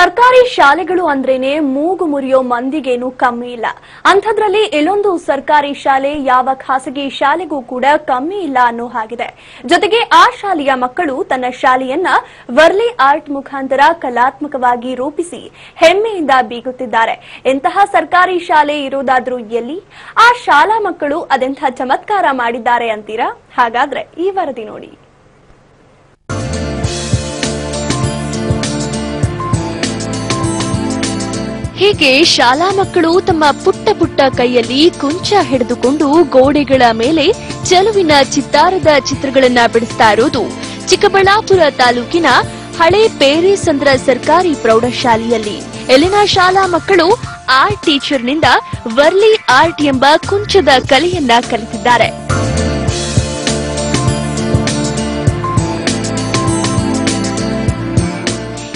ಸರ್ಕಾರಿ ಶಾಲೆಗಳು ಅಂದ್ರೇನೆ ಮೂಗು ಮುರಿಯೋ ಮಂದಿಗೇನು ಕಮ್ಮಿ ಇಲ್ಲ. ಅಂಥದ್ರಲ್ಲಿ ಇಲ್ಲೊಂದು ಸರ್ಕಾರಿ ಶಾಲೆ, ಯಾವ ಖಾಸಗಿ ಶಾಲೆಗೂ ಕೂಡ ಕಮ್ಮಿ ಇಲ್ಲ ಅನ್ನೋ ಹಾಗಿದೆ. ಜೊತೆಗೆ ಆ ಶಾಲೆಯ ಮಕ್ಕಳು ತನ್ನ ಶಾಲೆಯನ್ನ ವರ್ಲಿ ಆರ್ಟ್ ಮುಖಾಂತರ ಕಲಾತ್ಮಕವಾಗಿ ರೂಪಿಸಿ ಹೆಮ್ಮೆಯಿಂದ ಬೀಗುತ್ತಿದ್ದಾರೆ. ಎಂತಹ ಸರ್ಕಾರಿ ಶಾಲೆ ಇರೋದಾದ್ರೂ ಎಲ್ಲಿ? ಆ ಶಾಲಾ ಮಕ್ಕಳು ಅದೆಂಥ ಚಮತ್ಕಾರ ಮಾಡಿದ್ದಾರೆ ಅಂತೀರಾ? ಹಾಗಾದ್ರೆ ಈ ವರದಿ ನೋಡಿ. ಹೀಗೆ ಶಾಲಾ ಮಕ್ಕಳು ತಮ್ಮ ಪುಟ್ಟ ಪುಟ್ಟ ಕೈಯಲ್ಲಿ ಕುಂಚ ಹಿಡಿದುಕೊಂಡು ಗೋಡೆಗಳ ಮೇಲೆ ಚೆಲುವಿನ ಚಿತ್ತಾರದ ಚಿತ್ರಗಳನ್ನ ಬಿಡಿಸ್ತಾ ಇರೋದು. ಚಿಕ್ಕಬಳ್ಳಾಪುರ ತಾಲೂಕಿನ ಹಳೆ ಪೇರೇಸಂದ್ರ ಸರ್ಕಾರಿ ಪ್ರೌಢಶಾಲೆಯಲ್ಲಿ. ಎಲ್ಲಿನ ಶಾಲಾ ಮಕ್ಕಳು ಆರ್ಟ್ ಟೀಚರ್ನಿಂದ ವರ್ಲಿ ಆರ್ಟ್ ಎಂಬ ಕುಂಚದ ಕಲೆಯನ್ನ ಕಲಿತಿದ್ದಾರೆ.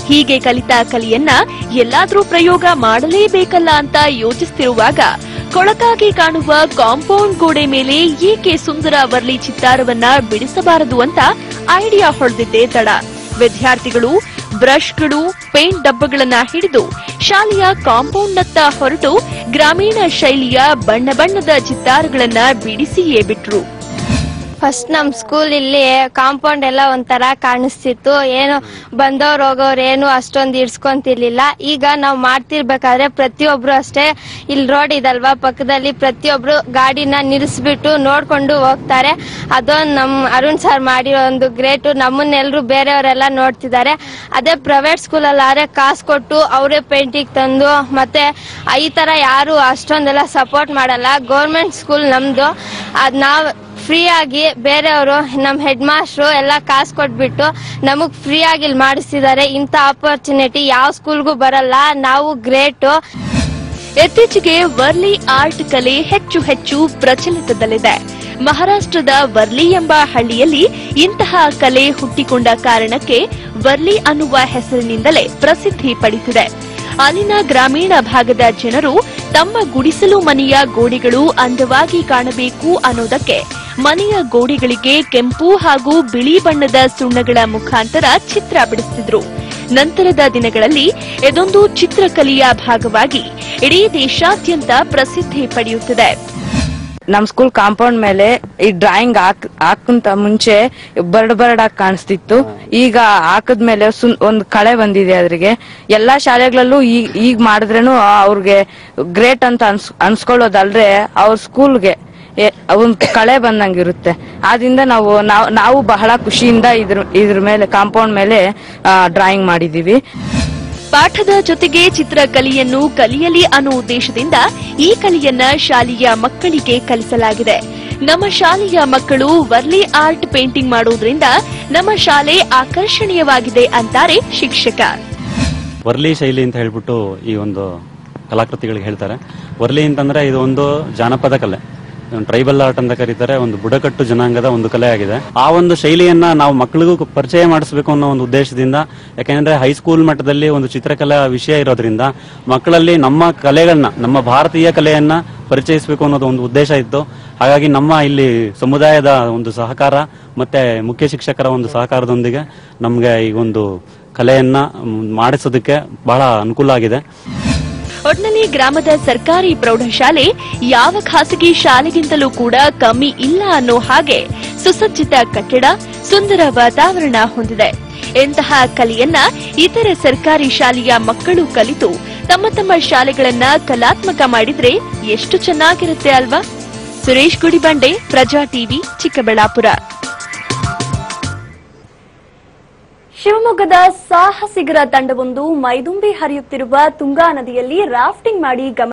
ಹೀಗೆ ಕಲಿತ ಕಲಿಯನ್ನ ಎಲ್ಲಾದ್ರೂ ಪ್ರಯೋಗ ಮಾಡಲೇಬೇಕಲ್ಲ ಅಂತ ಯೋಚಿಸ್ತಿರುವಾಗ ಕೊಳಕಾಗಿ ಕಾಣುವ ಕಾಂಪೌಂಡ್ ಗೋಡೆ ಮೇಲೆ ಏಕೆ ಸುಂದರ ವರ್ಲಿ ಚಿತ್ತಾರವನ್ನ ಬಿಡಿಸಬಾರದು ಅಂತ ಐಡಿಯಾ ಹೊಡೆದಿದ್ದೆ ತಡ. ವಿದ್ಯಾರ್ಥಿಗಳು ಬ್ರಷ್ಗಳು, ಪೇಂಟ್ ಡಬ್ಬಗಳನ್ನ ಹಿಡಿದು ಶಾಲೆಯ ಕಾಂಪೌಂಡ್ನತ್ತ ಹೊರಟು ಗ್ರಾಮೀಣ ಶೈಲಿಯ ಬಣ್ಣ ಬಣ್ಣದ ಚಿತ್ತಾರಗಳನ್ನ ಬಿಡಿಸಿಯೇ ಬಿಟ್ರು. ಫಸ್ಟ್ ನಮ್ ಸ್ಕೂಲ್ ಇಲ್ಲಿ ಕಾಂಪೌಂಡ್ ಎಲ್ಲ ಒಂಥರ ಕಾಣಿಸ್ತಿತ್ತು. ಏನು ಬಂದವ್ರು ಹೋಗೋರು ಏನು ಅಷ್ಟೊಂದು ಇಡ್ಸ್ಕೊಂತಿರ್ಲಿಲ್ಲ. ಈಗ ನಾವು ಮಾಡ್ತಿರ್ಬೇಕಾದ್ರೆ ಪ್ರತಿಯೊಬ್ರು ಅಷ್ಟೇ ಇಲ್ಲಿ ರೋಡ್ ಇದಲ್ವಾ? ಪಕ್ಕದಲ್ಲಿ ಪ್ರತಿಯೊಬ್ರು ಗಾಡಿನ ನಿಲ್ಲಿಸ್ಬಿಟ್ಟು ನೋಡ್ಕೊಂಡು ಹೋಗ್ತಾರೆ. ಅದೊಂದು ನಮ್ ಅರುಣ್ ಸರ್ ಮಾಡಿರೋ ಒಂದು ಗ್ರೇಟ್ ನಮ್ಮನ್ನೆಲ್ಲರೂ ಬೇರೆಯವರೆಲ್ಲ ನೋಡ್ತಿದ್ದಾರೆ. ಅದೇ ಪ್ರೈವೇಟ್ ಸ್ಕೂಲಲ್ಲಿ ಆದ್ರೆ ಕಾಸು ಕೊಟ್ಟು ಅವರೇ ಪೇಂಟಿಂಗ್ ತಂದು ಮತ್ತೆ ಈ ತರ ಯಾರು ಅಷ್ಟೊಂದೆಲ್ಲ ಸಪೋರ್ಟ್ ಮಾಡಲ್ಲ. ಗೌರ್ಮೆಂಟ್ ಸ್ಕೂಲ್ ನಮ್ದು. ಅದ್ ನಾವ್ ಫ್ರೀ ಆಗಿ ಬೇರೆಯವರು ನಮ್ಮ ಹೆಡ್ ಮಾಸ್ಟ್ರು ಎಲ್ಲ ಕಾಸು ಕೊಟ್ಬಿಟ್ಟು ನಮಗ್ ಫ್ರೀ ಆಗಿ ಇಲ್ಲಿ ಮಾಡಿಸ್ತಿದ್ದಾರೆ. ಇಂಥ ಆಪರ್ಚುನಿಟಿ ಯಾವ ಸ್ಕೂಲ್ಗೂ ಬರಲ್ಲ. ನಾವು ಗ್ರೇಟು ಇತ್ತೀಚೆಗೆ ವರ್ಲಿ ಆರ್ಟ್ ಕಲೆ ಹೆಚ್ಚು ಹೆಚ್ಚು ಪ್ರಚಲಿತದಲ್ಲಿದೆ. ಮಹಾರಾಷ್ಟ್ರದ ವರ್ಲಿ ಎಂಬ ಹಳ್ಳಿಯಲ್ಲಿ ಇಂತಹ ಕಲೆ ಹುಟ್ಟಿಕೊಂಡ ಕಾರಣಕ್ಕೆ ವರ್ಲಿ ಅನ್ನುವ ಹೆಸರಿನಿಂದಲೇ ಪ್ರಸಿದ್ಧಿ ಪಡೆದಿದೆ ಅಲ್ಲಿನ ಗ್ರಾಮೀಣ ಭಾಗದ ಜನರು ತಮ್ಮ ಗುಡಿಸಲು ಮನೆಯ ಗೋಡೆಗಳು ಅಂದವಾಗಿ ಕಾಣಬೇಕು ಅನ್ನೋದಕ್ಕೆ ಮನೆಯ ಗೋಡೆಗಳಿಗೆ ಕೆಂಪು ಹಾಗೂ ಬಿಳಿ ಬಣ್ಣದ ಸುಣ್ಣಗಳ ಮುಖಾಂತರ ಚಿತ್ರ ಬಿಡಿಸುತ್ತಿದ್ರು ನಂತರದ ದಿನಗಳಲ್ಲಿ ಇದೊಂದು ಚಿತ್ರಕಲೆಯ ಭಾಗವಾಗಿ ಇಡೀ ದೇಶಾದ್ಯಂತ ಪ್ರಸಿದ್ಧಿ ಪಡೆಯುತ್ತಿದೆ. ನಮ್ ಸ್ಕೂಲ್ ಕಾಂಪೌಂಡ್ ಮೇಲೆ ಈ ಡ್ರಾಯಿಂಗ್ ಹಾಕ್, ಹಾಕಂತ ಮುಂಚೆ ಬರ್ಡ್ ಬರ್ಡ್ ಆಗಿ ಕಾಣಿಸ್ತಿತ್ತು. ಈಗ ಹಾಕದ್ಮೇಲೆ ಸುನ್, ಒಂದ್ ಕಳೆ ಬಂದಿದೆ ಅದ್ರಿಗೆ. ಎಲ್ಲಾ ಶಾಲೆಗಳಲ್ಲೂ ಈಗ ಈಗ ಮಾಡಿದ್ರೇನು ಅವ್ರಿಗೆ ಗ್ರೇಟ್ ಅಂತ ಅನ್ಸ್ ಅನ್ಸ್ಕೊಳ್ಳೋದಲ್ರೆ ಅವ್ರ ಸ್ಕೂಲ್ಗೆ. ಒಂದ್ ಕಳೆ ಬಂದಂಗಿರುತ್ತೆ ಆದ್ರಿಂದ ನಾವು ನಾವ್- ನಾವು ಬಹಳ ಖುಷಿಯಿಂದ ಇದ್ರ ಇದ್ರ ಮೇಲೆ ಕಾಂಪೌಂಡ್ ಮೇಲೆ ಡ್ರಾಯಿಂಗ್ ಮಾಡಿದೀವಿ. ಪಾಠದ ಜೊತೆಗೆ ಚಿತ್ರಕಲೆಯನ್ನು ಕಲಿಯಲಿ ಅನ್ನೋ ಉದ್ದೇಶದಿಂದ ಈ ಕಲೆಯನ್ನ ಶಾಲೆಯ ಮಕ್ಕಳಿಗೆ ಕಲಿಸಲಾಗಿದೆ. ನಮ್ಮ ಶಾಲೆಯ ಮಕ್ಕಳು ವರ್ಲಿ ಆರ್ಟ್ ಪೇಂಟಿಂಗ್ ಮಾಡೋದ್ರಿಂದ ನಮ್ಮ ಶಾಲೆ ಆಕರ್ಷಣೀಯವಾಗಿದೆ ಅಂತಾರೆ ಶಿಕ್ಷಕ. ವರ್ಲಿ ಶೈಲಿ ಅಂತ ಹೇಳ್ಬಿಟ್ಟು ಈ ಒಂದು ಕಲಾಕೃತಿಗಳಿಗೆ ಹೇಳ್ತಾರೆ. ವರ್ಲಿ ಅಂತಂದ್ರೆ ಇದು ಒಂದು ಜಾನಪದ ಕಲೆ. ಟ್ರೈಬಲ್ ಆರ್ಟ್ ಅಂತ ಕರೀತಾರೆ, ಒಂದು ಬುಡಕಟ್ಟು ಜನಾಂಗದ ಒಂದು ಕಲೆ ಆಗಿದೆ. ಆ ಒಂದು ಶೈಲಿಯನ್ನ ನಾವು ಮಕ್ಕಳಿಗೂ ಪರಿಚಯ ಮಾಡಿಸಬೇಕು ಅನ್ನೋ ಒಂದು ಉದ್ದೇಶದಿಂದ, ಯಾಕೆಂದ್ರೆ ಹೈಸ್ಕೂಲ್ ಮಟ್ಟದಲ್ಲಿ ಒಂದು ಚಿತ್ರಕಲಾ ವಿಷಯ ಇರೋದ್ರಿಂದ, ಮಕ್ಕಳಲ್ಲಿ ನಮ್ಮ ಕಲೆಗಳನ್ನ ನಮ್ಮ ಭಾರತೀಯ ಕಲೆಯನ್ನ ಪರಿಚಯಿಸಬೇಕು ಅನ್ನೋದು ಒಂದು ಉದ್ದೇಶ ಇತ್ತು. ಹಾಗಾಗಿ ನಮ್ಮ ಇಲ್ಲಿ ಸಮುದಾಯದ ಒಂದು ಸಹಕಾರ, ಮತ್ತೆ ಮುಖ್ಯ ಶಿಕ್ಷಕರ ಒಂದು ಸಹಕಾರದೊಂದಿಗೆ ನಮಗೆ ಈ ಒಂದು ಕಲೆಯನ್ನ ಮಾಡಿಸೋದಕ್ಕೆ ಬಹಳ ಅನುಕೂಲ ಆಗಿದೆ. ಒಟ್ನಲ್ಲಿ ಗ್ರಾಮದ ಸರ್ಕಾರಿ ಪ್ರೌಢಶಾಲೆ ಯಾವ ಖಾಸಗಿ ಶಾಲೆಗಿಂತಲೂ ಕೂಡ ಕಮ್ಮಿ ಇಲ್ಲ ಅನ್ನೋ ಹಾಗೆ ಸುಸಜ್ಜಿತ ಕಟ್ಟಡ, ಸುಂದರ ವಾತಾವರಣ ಹೊಂದಿದೆ. ಇಂತಹ ಕಲೆಯನ್ನ ಇತರ ಸರ್ಕಾರಿ ಶಾಲೆಯ ಮಕ್ಕಳು ಕಲಿತು ತಮ್ಮ ತಮ್ಮ ಶಾಲೆಗಳನ್ನ ಕಲಾತ್ಮಕ ಮಾಡಿದ್ರೆ ಎಷ್ಟು ಚೆನ್ನಾಗಿರುತ್ತೆ ಅಲ್ವಾ? ಸುರೇಶ್ ಗುಡಿಬಂಡೆ, ಪ್ರಜಾ ಟಿವಿ, ಚಿಕ್ಕಬಳ್ಳಾಪುರ. ಶಿವಮೊಗ್ಗದ ಸಾಹಸಿಗರ ತಂಡವೊಂದು ಮೈದುಂಬಿ ಹರಿಯುತ್ತಿರುವ ತುಂಗಾ ನದಿಯಲ್ಲಿ ರಾಫ್ಟಿಂಗ್ ಮಾಡಿ ಗಮನ